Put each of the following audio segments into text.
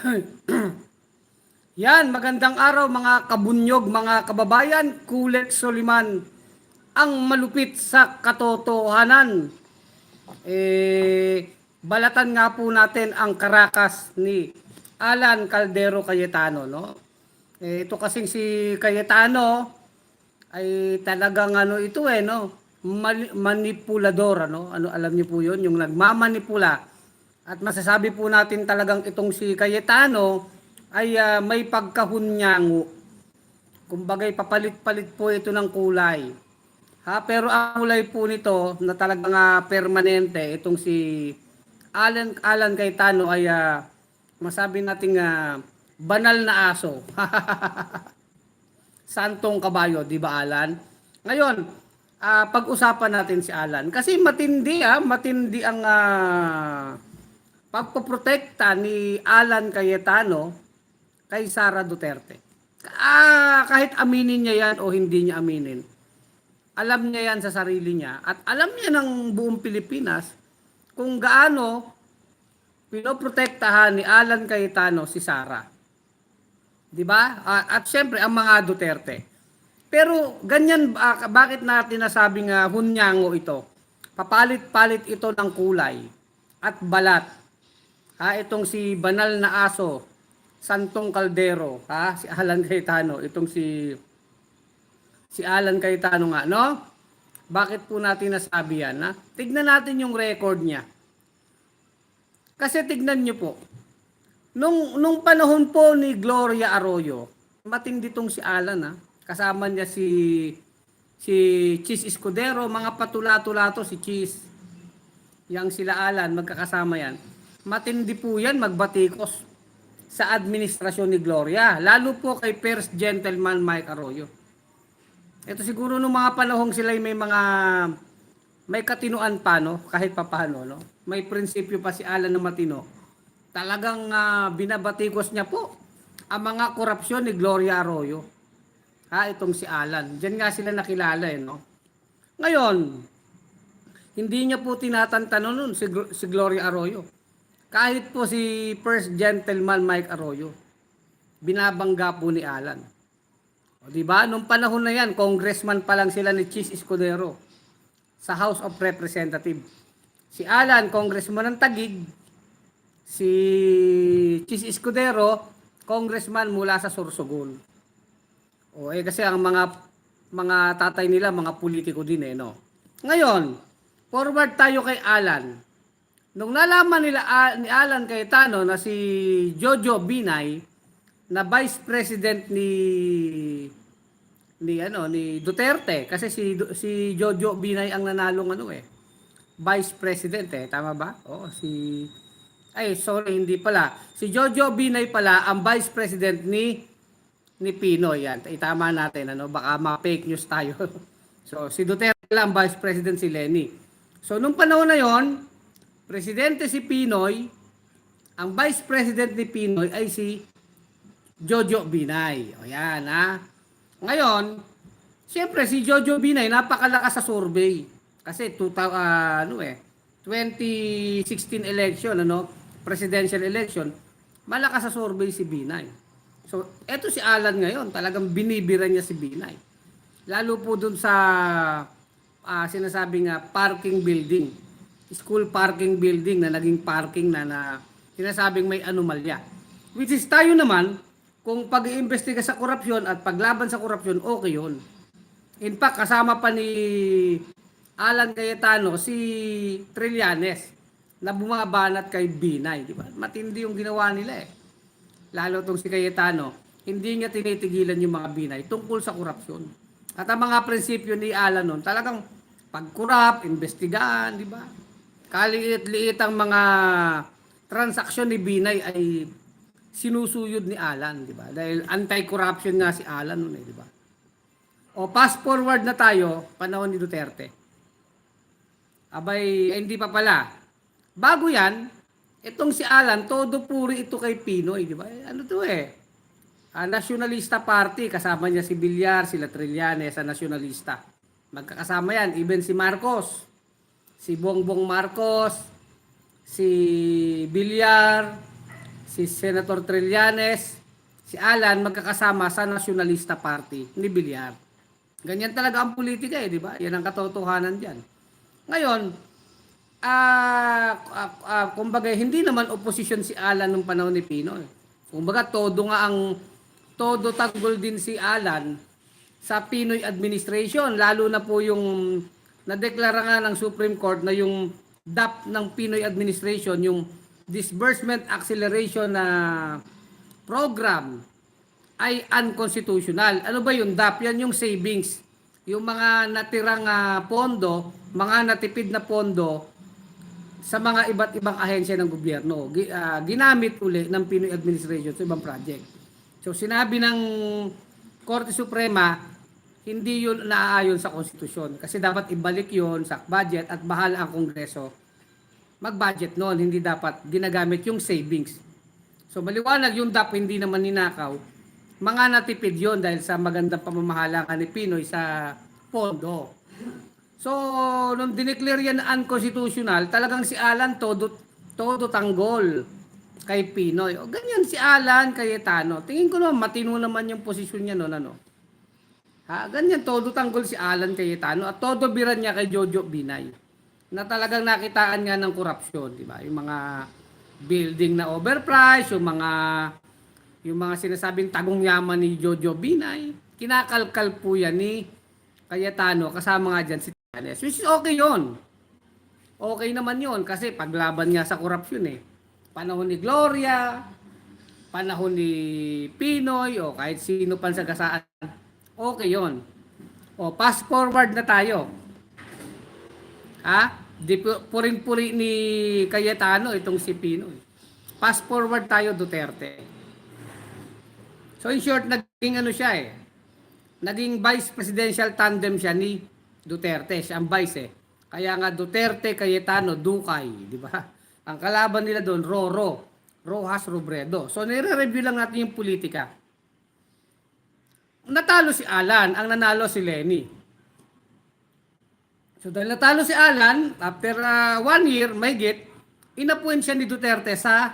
Yan, magandang araw mga kabunyog, mga kababayan. Kulet Soliman, ang malupit sa katotohanan. Eh, balatan nga po natin ang karakas ni Alan Caldero Cayetano, no? Eh, ito kasing si Cayetano ay talagang ano ito eh, no? Mani- manipulador, ano? Ano alam niyo po 'yon, yung nagmamanipula. At masasabi po natin talagang itong si Cayetano ay ah, may pagkahunyango. Kumbagay papalit-palit po ito ng kulay. Ha, pero ang kulay po nito na talagang ah, permanente itong si Alan Alan Cayetano ay ah, masabi nating ah, banal na aso. Santong kabayo, di ba Alan? Ngayon, ah, pag-usapan natin si Alan kasi matindi ah, matindi ang ah, pagpoprotekta ni Alan Cayetano kay Sara Duterte. Ah, kahit aminin niya yan o hindi niya aminin, alam niya yan sa sarili niya at alam niya ng buong Pilipinas kung gaano pinoprotektahan ni Alan Cayetano si Sara. 'Di ba? Ah, at syempre ang mga Duterte. Pero ganyan ah, bakit natin nasabing uh, hunyango ito? Papalit-palit ito ng kulay at balat. Ha, itong si banal na aso, Santong Caldero, ha, si Alan Cayetano, itong si si Alan Cayetano nga, no? Bakit po natin nasabi yan, ha? Tignan natin yung record niya. Kasi tignan niyo po, nung, nung panahon po ni Gloria Arroyo, matindi tong si Alan, ha? Kasama niya si si Cheese Escudero, mga patula-tula to si Cheese. Yang sila Alan, magkakasama yan. Matindi po yan, magbatikos sa administrasyon ni Gloria. Lalo po kay First Gentleman Mike Arroyo. Ito siguro nung mga panahong sila may mga may katinuan pa no? Kahit papaano no? May prinsipyo pa si Alan na matino talagang ah, binabatikos niya po ang mga korupsyon ni Gloria Arroyo. Ha itong si Alan. Diyan nga sila nakilala eh no? Ngayon hindi niya po tinatantano nun si, si Gloria Arroyo kahit po si First Gentleman Mike Arroyo binabangga po ni Alan o, di ba? Nung panahon na yan, congressman pa lang sila ni Chis Escudero sa House of Representatives. Si Alan, congressman ng Tagig. Si Chis Escudero, congressman mula sa Sorsogon. O, eh kasi ang mga mga tatay nila, mga politiko din eh, no? Ngayon, forward tayo kay Alan. Nung nalaman nila ah, ni Alan Cayetano na si Jojo Binay na Vice President ni ni ano ni Duterte kasi si si Jojo Binay ang nanalong ano eh Vice President eh tama ba? Oo si ay sorry hindi pala. Si Jojo Binay pala ang Vice President ni ni Pinoy. Yan itama natin ano baka ma-fake news tayo. So si Duterte lang ang Vice President si Lenny. So nung panahon na yon presidente si Pinoy ang Vice President ni Pinoy ay si Jojo Binay. O yan, ha? Ngayon, siyempre si Jojo Binay napakalakas sa survey. Kasi 2000 ah, ano eh 2016 election ano, presidential election, malakas sa survey si Binay. So, eto si Alan ngayon, talagang binibira niya si Binay. Lalo po dun sa ah, sinasabi nga parking building. School parking building na naging parking na na sinasabing may anomalya. Which is tayo naman, kung pag-iimbestiga sa korupsyon at paglaban sa korupsyon, okay yun. In fact, kasama pa ni Alan Cayetano si Trillanes na bumabanat kay Binay. Di ba? Matindi yung ginawa nila eh. Lalo tong si Cayetano, hindi niya tinitigilan yung mga Binay tungkol sa korupsyon. At ang mga prinsipyo ni Alan nun, talagang pagkurap, investigahan, di ba? Kaliit-liit ang mga transaksyon ni Binay ay sinusuyod ni Alan, di ba? Dahil anti-corruption nga si Alan noon eh, di ba? O fast forward na tayo, panahon ni Duterte. Abay, eh, hindi pa pala. Bago yan, itong si Alan, todo puri ito kay Pinoy, di ba? Eh, Ano to eh? Ah, nationalista party, kasama niya si Villar, sila Trillanes sa nationalista. Magkakasama yan, even si Marcos, si Bongbong Marcos, si Villar, si Senator Trillanes, si Alan magkakasama sa Nationalista Party ni Villar. Ganyan talaga ang politika eh, di ba? Yan ang katotohanan diyan. Ngayon, ah ah, ah, kumbaga hindi naman oposisyon si Alan nung panahon ni Pinoy. Kumbaga todo nga ang todo tanggol din si Alan sa Pinoy administration lalo na po yung nadeklara nga ng Supreme Court na yung DAP ng Pinoy administration yung disbursement acceleration na program ay unconstitutional. Ano ba yung DAP? Yan yung savings. Yung mga natirang ah, pondo, mga natipid na pondo sa mga iba't ibang ahensya ng gobyerno. Gi- ah, ginamit uli ng Pinoy administration sa ibang project. So sinabi ng Korte Suprema, hindi yun naaayon sa konstitusyon kasi dapat ibalik yun sa budget at bahala ang Kongreso mag-budget noon, hindi dapat ginagamit yung savings. So maliwanag yung DAP hindi naman ninakaw, mga natipid yon dahil sa magandang pamamahala ni Pinoy sa pondo. So, nung dineclare yan na unconstitutional, talagang si Alan todo, todo tanggol kay Pinoy. O ganyan si Alan Cayetano. Tingin ko naman matino naman yung posisyon niya noon ano. Ha, ganyan todo tanggol si Alan Cayetano at todo biran niya kay Jojo Binay. Na talagang nakitaan nga ng korupsyon, di ba? Yung mga building na overpriced, yung mga yung mga sinasabing tagong yaman ni Jojo Binay, kinakalkal po yan ni Cayetano kasama nga dyan si Tanes. Which is okay yon. Okay naman yon kasi paglaban niya sa korupsyon eh. Panahon ni Gloria, panahon ni Pinoy o kahit sino pan sa gasaan. Okay yon. O fast forward na tayo. Ha? Di pu- puring-puri ni Cayetano itong si Pinoy. Fast forward tayo Duterte. So in short, naging ano siya eh. Naging vice presidential tandem siya ni Duterte. Siya ang vice eh. Kaya nga Duterte, Cayetano, Dukay. Di ba? Ang kalaban nila doon, Roro. Rojas Robredo. So nire-review lang natin yung politika. Natalo si Alan, ang nanalo si Lenny. So dahil natalo si Alan, after uh, one year, may get, inappoint siya ni Duterte sa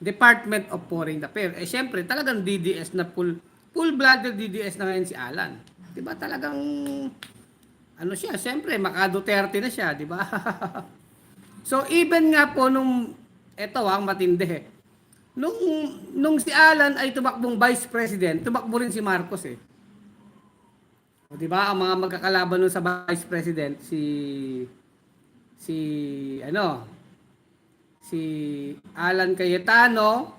Department of Foreign Affairs. Eh syempre, talagang DDS na full, full-blooded DDS na ngayon si Alan. Di ba talagang, ano siya, syempre, maka Duterte na siya, di ba? so even nga po nung, eto ang matindi, nung, nung si Alan ay tumakbong vice president, tumakbo rin si Marcos eh. Di ba? Ang mga magkakalaban nun sa vice president si si ano? Si Alan Cayetano.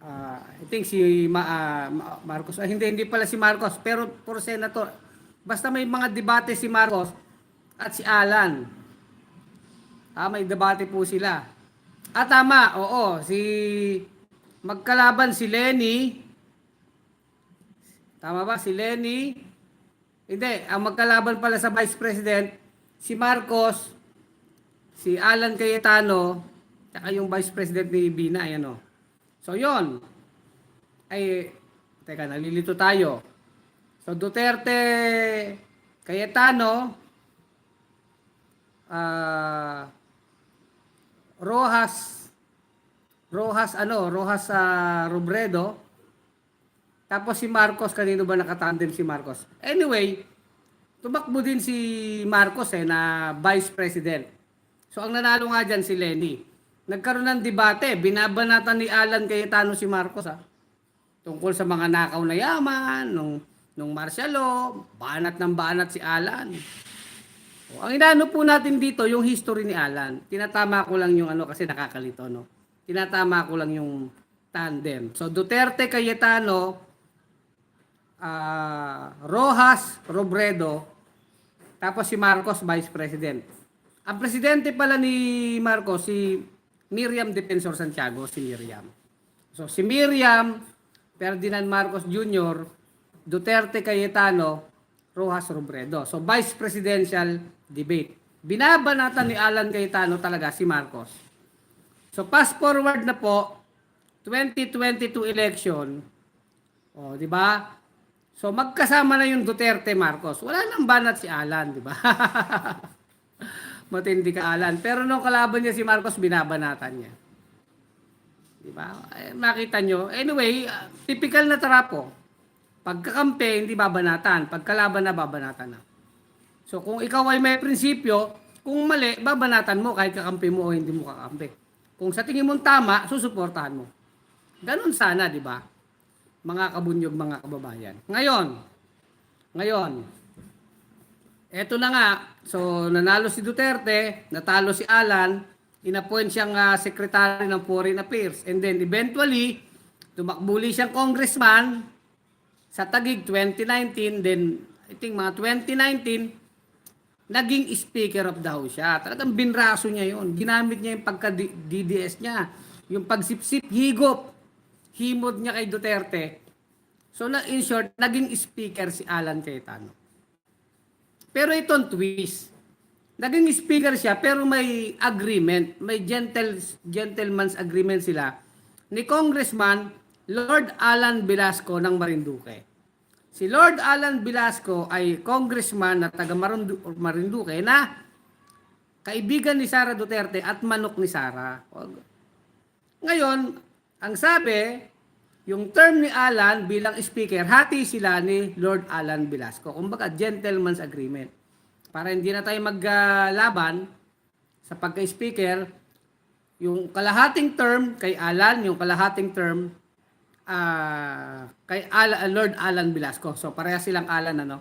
Ah, I think si Ma, Ma- Marcos. Ah, hindi hindi pala si Marcos pero for senator. Basta may mga debate si Marcos at si Alan. Ah, may debate po sila ah tama oo si magkalaban si Lenny Tama ba? Si Lenny. Hindi, ang magkalaban pala sa Vice President, si Marcos, si Alan Cayetano, saka yung Vice President ni Binay, ano. So, yon Ay, teka, nalilito tayo. So, Duterte, Cayetano, ah, Rojas, Rojas, ano, Rojas sa Robredo, tapos si Marcos, kanino ba nakatandem si Marcos? Anyway, tumakbo din si Marcos eh, na Vice President. So ang nanalo nga dyan si Lenny. Nagkaroon ng debate, binabanatan ni Alan Cayetano si Marcos ha. Tungkol sa mga nakaw na yaman, nung, nung martialo, banat ng banat si Alan. Ang inaano po natin dito, yung history ni Alan. Tinatama ko lang yung ano kasi nakakalito, no? Tinatama ko lang yung tandem. So Duterte Cayetano, ah, Rojas Robredo, tapos si Marcos Vice President. Ang presidente pala ni Marcos si Miriam Defensor Santiago, si Miriam. So si Miriam Ferdinand Marcos Jr., Duterte Cayetano, Rojas Robredo. So vice presidential debate. Binabanatan ni Alan Cayetano talaga si Marcos. So fast forward na po 2022 election. Oh, di ba? So magkasama na yung Duterte Marcos. Wala nang banat si Alan, di ba? Matindi ka Alan. Pero nung kalaban niya si Marcos, binabanatan niya. Di ba? Eh, makita nyo. Anyway, ah, typical na tarapo. Pagkakampi, hindi babanatan. Pagkalaban na, babanatan na. So kung ikaw ay may prinsipyo, kung mali, babanatan mo kahit kakampi mo o hindi mo kakampi. Kung sa tingin mong tama, susuportahan mo. Ganon sana, di ba? Mga kabunyog, mga kababayan. Ngayon, ngayon, eto na nga, so nanalo si Duterte, natalo si Alan, inappoint siyang ah, secretary ng Foreign Affairs. And then eventually, tumakbuli siyang congressman sa Tagig 2019, then I think mga 2019, naging Speaker of the House siya. Talagang binraso niya yon. Ginamit niya yung pagka-DDS niya. Yung pagsipsip, higop, himod niya kay Duterte. So, na, in short, naging Speaker si Alan Cayetano. Pero itong twist. Naging speaker siya pero may agreement, may gentle, gentleman's agreement sila ni Congressman Lord Alan Velasco ng Marinduque. Si Lord Alan Velasco ay congressman na taga Marindu- Marinduque na kaibigan ni Sara Duterte at manok ni Sara. Ngayon, ang sabi, yung term ni Alan bilang speaker, hati sila ni Lord Alan Velasco. Kumbaga, gentleman's agreement. Para hindi na tayo maglaban sa pagka-speaker, yung kalahating term kay Alan, yung kalahating term ah, kay Al- Lord Alan Velasco. So, pareha silang Alan, ano?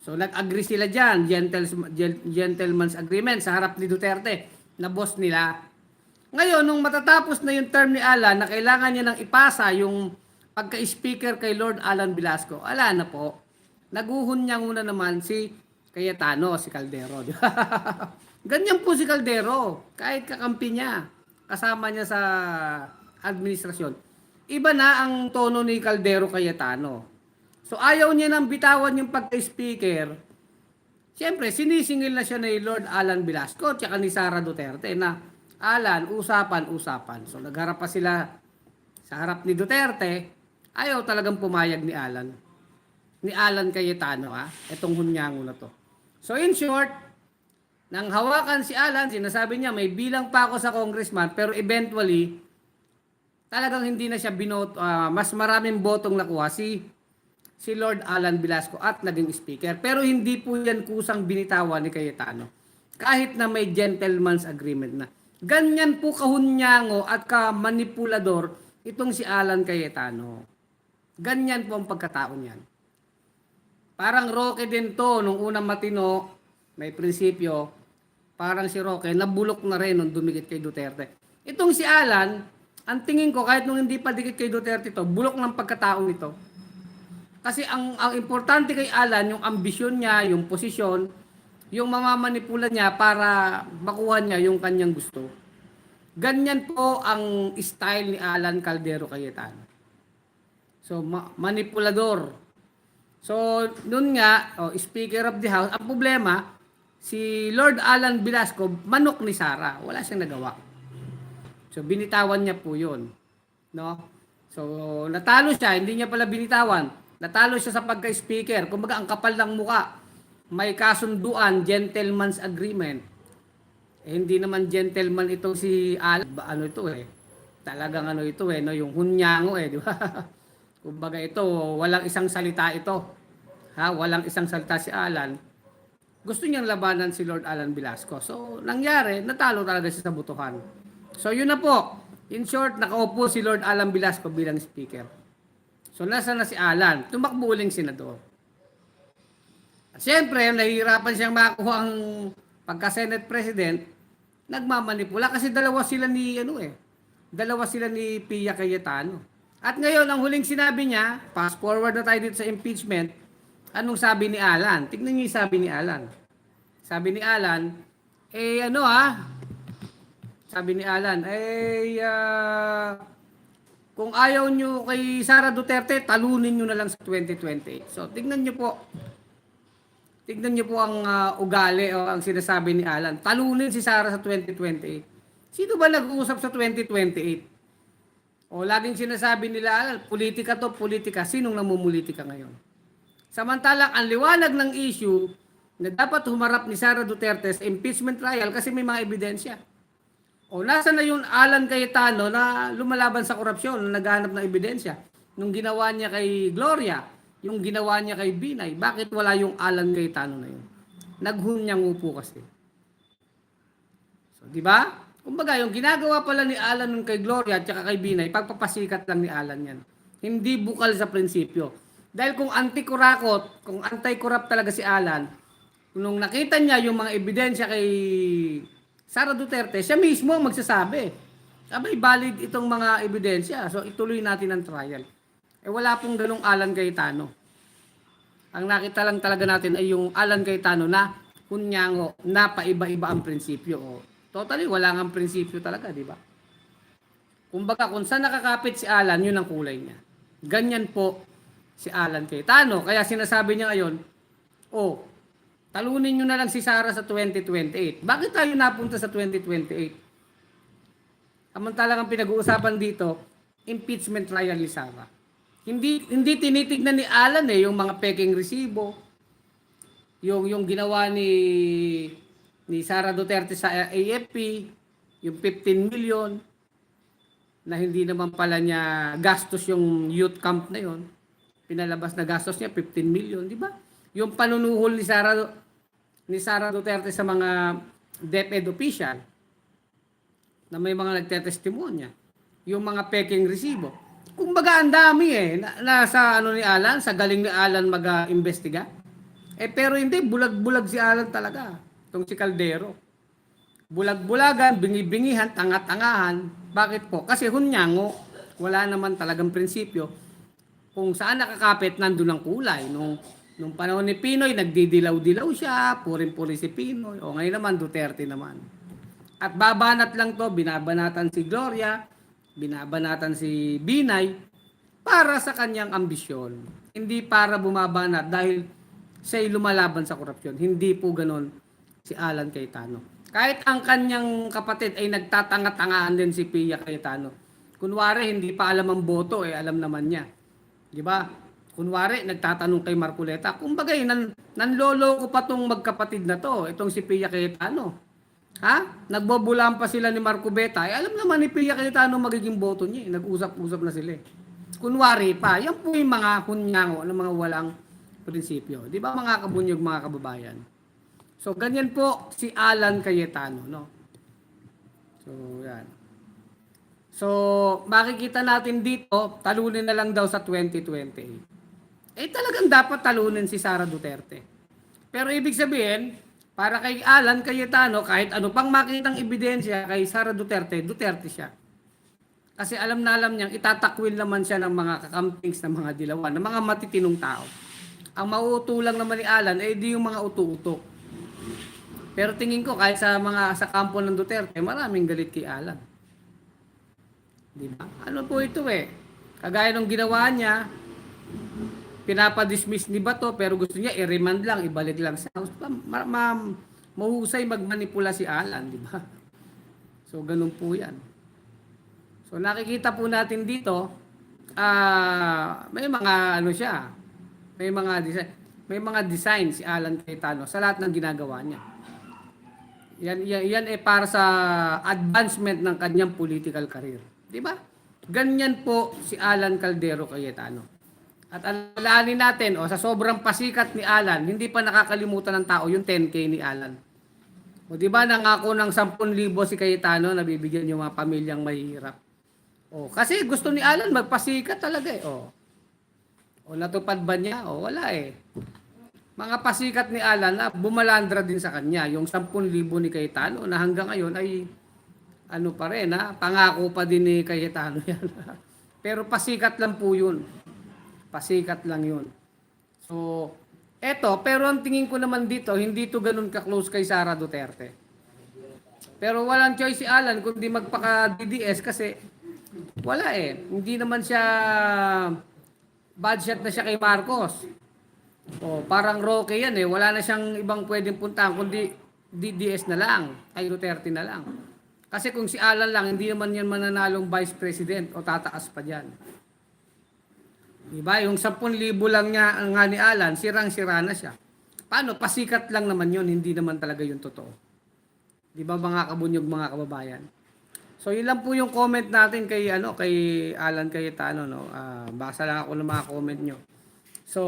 So, nag-agree sila dyan, gentles, gen- gentleman's agreement sa harap ni Duterte, na boss nila. Ngayon, nung matatapos na yung term ni Alan, na kailangan niya nang ipasa yung pagka-speaker kay Lord Alan Velasco, ala na po. Naguhon niya muna naman si Cayetano, si Caldero. Ganyan po si Caldero. Kahit kakampi niya, kasama niya sa administrasyon. Iba na ang tono ni Caldero Cayetano. So ayaw niya nang bitawan yung pagka-speaker. Siyempre, sinisingil na siya ni Lord Alan Velasco at ni Sara Duterte na Alan, usapan, usapan. So nagharap pa sila sa harap ni Duterte. Ayaw talagang pumayag ni Alan. Ni Alan Cayetano, ha? Itong hunyango na to. So in short, nang hawakan si Alan, sinasabi niya may bilang pa ako sa congressman pero eventually talagang hindi na siya binot ah, mas maraming botong nakuha si si Lord Alan Velasco at naging speaker. Pero hindi po yan kusang binitawan ni Cayetano. Kahit na may gentleman's agreement na. Ganyan po kahunyango at kamanipulador itong si Alan Cayetano. Ganyan po ang pagkatao niyan. Parang Roque din to, nung unang matino, may prinsipyo, parang si Roque, nabulok na rin nung dumikit kay Duterte. Itong si Alan, ang tingin ko, kahit nung hindi pa dikit kay Duterte to, bulok ng pagkatao nito. Kasi ang, ang importante kay Alan, yung ambisyon niya, yung posisyon, yung mamamanipula niya para makuha niya yung kanyang gusto. Ganyan po ang style ni Alan Caldero Cayetano. So, ma- manipulador. So, noon nga, oh, Speaker of the House, ang problema, si Lord Alan Velasco, manok ni Sara. Wala siyang nagawa. So, binitawan niya po yun. No? So, natalo siya, hindi niya pala binitawan. Natalo siya sa pagka-speaker. Kumbaga, ang kapal ng muka. May kasunduan, gentleman's agreement. Eh, hindi naman gentleman itong si Al, ano ito eh. Talagang ano ito eh, no? yung hunyango eh, di ba? Kumbaga ito, walang isang salita ito. Ha, walang isang salita si Alan. Gusto niyang labanan si Lord Alan Velasco. So, nangyari, natalo talaga siya sa butuhan. So, yun na po. In short, nakaupo si Lord Alan Velasco bilang speaker. So, nasa na si Alan? Tumakbo uling senador. At syempre, nahihirapan siyang makakuha ang pagka-Senate President, nagmamanipula kasi dalawa sila ni ano eh. Dalawa sila ni Pia Cayetano. At ngayon, ang huling sinabi niya, fast forward na tayo dito sa impeachment, anong sabi ni Alan? Tignan niyo yung sabi ni Alan. Sabi ni Alan, eh ano ah, sabi ni Alan, eh ah, kung ayaw nyo kay Sara Duterte, talunin nyo na lang sa 2028. So, tignan nyo po. Tignan nyo po ang ah, ugali o ang sinasabi ni Alan. Talunin si Sara sa 2028. Sino ba nag-uusap sa 2028? O laging sinasabi nila, Alan, politika to, politika. Sinong namumulitika ngayon? Samantalang ang liwanag ng issue na dapat humarap ni Sara Duterte sa impeachment trial kasi may mga ebidensya. O nasa na yung Alan Cayetano na lumalaban sa korupsyon, na naghanap ng ebidensya. Nung ginawa niya kay Gloria, yung ginawa niya kay Binay, bakit wala yung Alan Cayetano na yun? Naghunyango po kasi. So, di ba? Kumbaga, yung ginagawa pala ni Alan nung kay Gloria at saka kay Binay, pagpapasikat lang ni Alan yan. Hindi bukal sa prinsipyo. Dahil kung anti-kurakot, kung anti-corrupt talaga si Alan, nung nakita niya yung mga ebidensya kay Sara Duterte, siya mismo ang magsasabi. Abay, valid itong mga ebidensya. So, ituloy natin ang trial. Eh, wala pong ganong Alan Cayetano. Ang nakita lang talaga natin ay yung Alan Cayetano na kunyango na paiba-iba ang prinsipyo. O, totally, wala nga prinsipyo talaga, di ba? Kumbaga, kung saan nakakapit si Alan, yun ang kulay niya. Ganyan po si Alan Cayetano. Kaya sinasabi niya ngayon, oh, talunin nyo na lang si Sara sa 2028. Bakit tayo napunta sa 2028? Samantalang ang pinag-uusapan dito, impeachment trial ni Sara. Hindi hindi tinitignan ni Alan eh yung mga peking resibo. Yung yung ginawa ni ni Sara Duterte sa AFP, yung 15 million na hindi naman pala niya gastos yung youth camp na yon. Pinalabas na gastos niya 15 million, di ba? Yung panunuhol ni Sara ni Sara Duterte sa mga DepEd official na may mga nagtetestimonya, yung mga peking resibo. Kumbaga ang dami eh, na, nasa ano ni Alan, sa galing ni Alan mag-imbestiga. Eh pero hindi, bulag-bulag si Alan talaga, itong si Caldero. Bulag-bulagan, bingi-bingihan, tanga-tangahan. Bakit po? Kasi hunyango, wala naman talagang prinsipyo. Kung saan nakakapit, nandun ang kulay. Nung, nung panahon ni Pinoy, nagdidilaw-dilaw siya, purin-puri si Pinoy. O ngayon naman, Duterte naman. At babanat lang to, binabanatan si Gloria, binabanatan si Binay, para sa kanyang ambisyon. Hindi para bumabanat dahil siya'y lumalaban sa korupsyon. Hindi po ganon si Alan Cayetano. Kahit ang kanyang kapatid ay nagtatanga-tangaan din si Pia Cayetano. Kunwari, hindi pa alam ang boto, eh alam naman niya. Di ba? Kunwari, nagtatanong kay Marculeta, kumbaga, eh, nan, nanlolo ko pa tong magkapatid na to, itong si Pia Cayetano. Ha? Nagbobulaan pa sila ni Marco Beta. Eh, alam naman ni Pia Cayetano magiging boto niya. Eh. Nag-usap-usap na sila. Eh. Kunwari pa, yan po yung mga kunyango ng mga walang prinsipyo. Di ba mga kabunyog, mga kababayan? So, ganyan po si Alan Cayetano, no? So, yan. So, makikita natin dito, talunin na lang daw sa 2028. Eh, talagang dapat talunin si Sara Duterte. Pero ibig sabihin, para kay Alan Cayetano, kahit ano pang makitang ebidensya kay Sara Duterte, Duterte siya. Kasi alam na alam niyang itatakwil naman siya ng mga kakampings ng mga dilawan, ng mga matitinong tao. Ang mauutulang naman ni Alan, eh di yung mga utu-utok. Pero tingin ko kahit sa mga sa kampo ng Duterte, maraming galit kay Alan. Di ba? Ano po ito eh? Kagaya ng ginawa niya, pinapadismiss ni Bato pero gusto niya i-remand lang, ibalik lang sa house. Ma, ma, mahusay magmanipula si Alan, di ba? So ganun po 'yan. So nakikita po natin dito, ah may mga ano siya, may mga design, may mga design si Alan Cayetano sa lahat ng ginagawa niya. Yan, yan, yan eh para sa advancement ng kanyang political career. Di ba? Ganyan po si Alan Caldero Cayetano. At alalahanin natin, o sa sobrang pasikat ni Alan, hindi pa nakakalimutan ng tao yung 10K ni Alan. O di ba nangako ng 10,000 si Cayetano na bibigyan yung mga pamilyang mahihirap. O kasi gusto ni Alan magpasikat talaga eh. O, o natupad ba niya? O wala eh mga pasikat ni Alan na bumalandra din sa kanya. Yung 10,000 ni Cayetano na hanggang ngayon ay ano pa rin ha, pangako pa din ni Cayetano yan. Pero pasikat lang po yun. Pasikat lang yun. So, eto, pero ang tingin ko naman dito, hindi to ganun ka-close kay Sara Duterte. Pero walang choice si Alan kundi magpaka-DDS kasi wala eh. Hindi naman siya bad shot na siya kay Marcos. Oh, parang Roque yan eh. Wala na siyang ibang pwedeng puntahan kundi DDS na lang. Kay Duterte na lang. Kasi kung si Alan lang, hindi naman yan mananalong vice president o tataas pa dyan. Diba? Yung 10,000 lang niya nga ni Alan, sirang-sira na siya. Paano? Pasikat lang naman yun, hindi naman talaga yung totoo. Di ba mga kabunyog, mga kababayan? So yun lang po yung comment natin kay ano kay Alan Cayetano no. Ah, basa lang ako ng mga comment nyo. So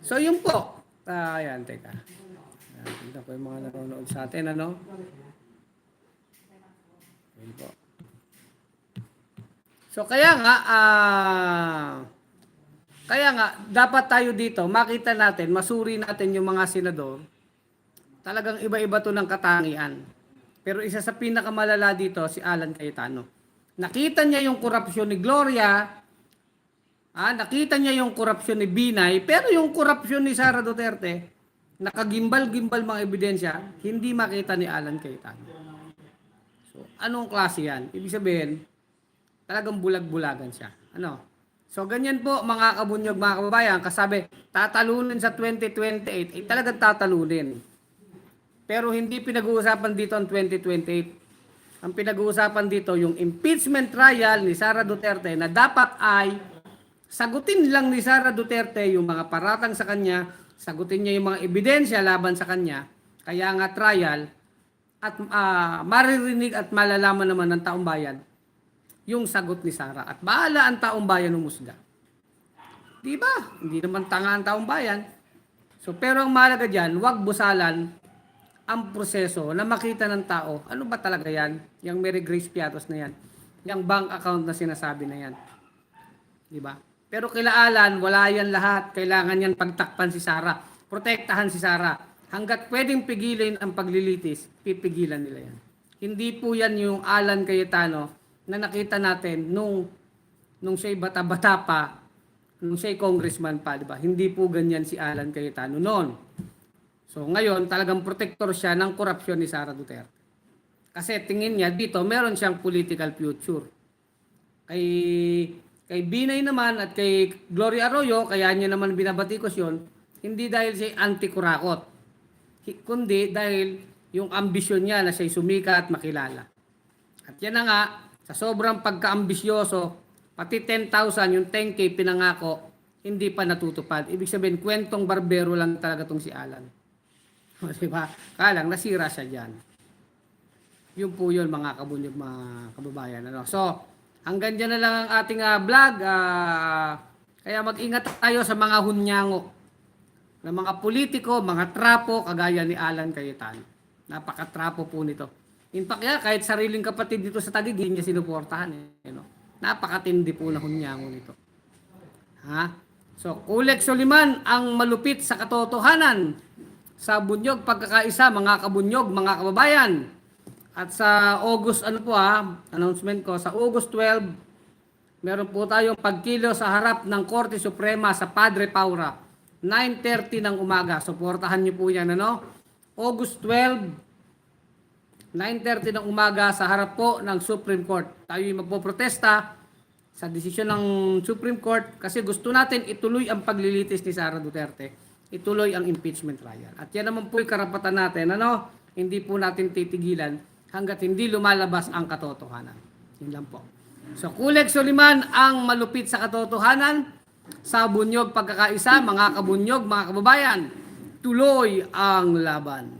so yun po. Ah, ayan, teka. Ayan, tignan ko yung mga nanonood sa atin ano. Yun po. So kaya nga ah kaya nga dapat tayo dito makita natin, masuri natin yung mga senador. Talagang iba-iba to ng katangian. Pero isa sa pinakamalala dito si Alan Cayetano. Nakita niya yung korupsyon ni Gloria, ah, nakita niya yung korupsyon ni Binay, pero yung korupsyon ni Sara Duterte, nakagimbal-gimbal mga ebidensya, hindi makita ni Alan Cayetano. So, anong klase yan? Ibig sabihin, talagang bulag-bulagan siya. Ano? So, ganyan po mga kabunyog, mga kababayan, kasabi, tatalunin sa 2028, eh talagang tatalunin. Pero hindi pinag-uusapan dito ang 2028. Ang pinag-uusapan dito yung impeachment trial ni Sara Duterte na dapat ay sagutin lang ni Sara Duterte yung mga paratang sa kanya, sagutin niya yung mga ebidensya laban sa kanya, kaya nga trial, at ah, maririnig at malalaman naman ng taong bayan yung sagot ni Sara. At bahala ang taong bayan umusga. Di ba? Hindi naman tanga ang taong bayan. So, pero ang mahalaga dyan, huwag busalan ang proseso na makita ng tao, ano ba talaga yan? Yung Mary Grace Piatos na yan. Yung bank account na sinasabi na yan. Di ba? Pero kilaalan, wala yan lahat. Kailangan yan pagtakpan si Sara. Protektahan si Sara. Hanggat pwedeng pigilin ang paglilitis, pipigilan nila yan. Hindi po yan yung Alan Cayetano na nakita natin nung nung siya'y bata-bata pa, nung siya'y congressman pa, di ba? Hindi po ganyan si Alan Cayetano noon. So ngayon, talagang protector siya ng korupsyon ni Sara Duterte. Kasi tingin niya dito, meron siyang political future. Kay kay Binay naman at kay Gloria Arroyo, kaya niya naman binabatikos yon, hindi dahil siya anti-kurakot, kundi dahil yung ambisyon niya na siya'y sumika at makilala. At yan na nga, sa sobrang pagka-ambisyoso, pati 10,000, yung 10K pinangako, hindi pa natutupad. Ibig sabihin, kwentong barbero lang talaga tong si Alan. O, diba? Kaya lang, nasira siya dyan. Yun po yun, mga kabunyog, mga kababayan. Ano? So, hanggang dyan na lang ang ating ah, vlog. Ah, kaya mag-ingat tayo sa mga hunyango ng mga politiko, mga trapo, kagaya ni Alan Cayetano. Napakatrapo po nito. In fact, yeah, kahit sariling kapatid dito sa Taguig, hindi niya sinuportahan. Eh, no? Napakatindi po na hunyango nito. Ha? So, Kulek Soliman ang malupit sa katotohanan sa bunyog pagkakaisa, mga kabunyog, mga kababayan. At sa August, ano po ha, announcement ko, sa August 12, meron po tayong pagkilo sa harap ng Korte Suprema sa Padre Paura. 9.30 ng umaga. Suportahan niyo po yan, ano? August 12, 9.30 ng umaga sa harap po ng Supreme Court. Tayo yung magpoprotesta sa desisyon ng Supreme Court kasi gusto natin ituloy ang paglilitis ni Sara Duterte. Ituloy ang impeachment trial. At yan naman po yung karapatan natin. Ano? Hindi po natin titigilan hanggat hindi lumalabas ang katotohanan. Yun lang po. So, Kuleg Soliman ang malupit sa katotohanan sa bunyog pagkakaisa, mga kabunyog, mga kababayan. Tuloy ang laban.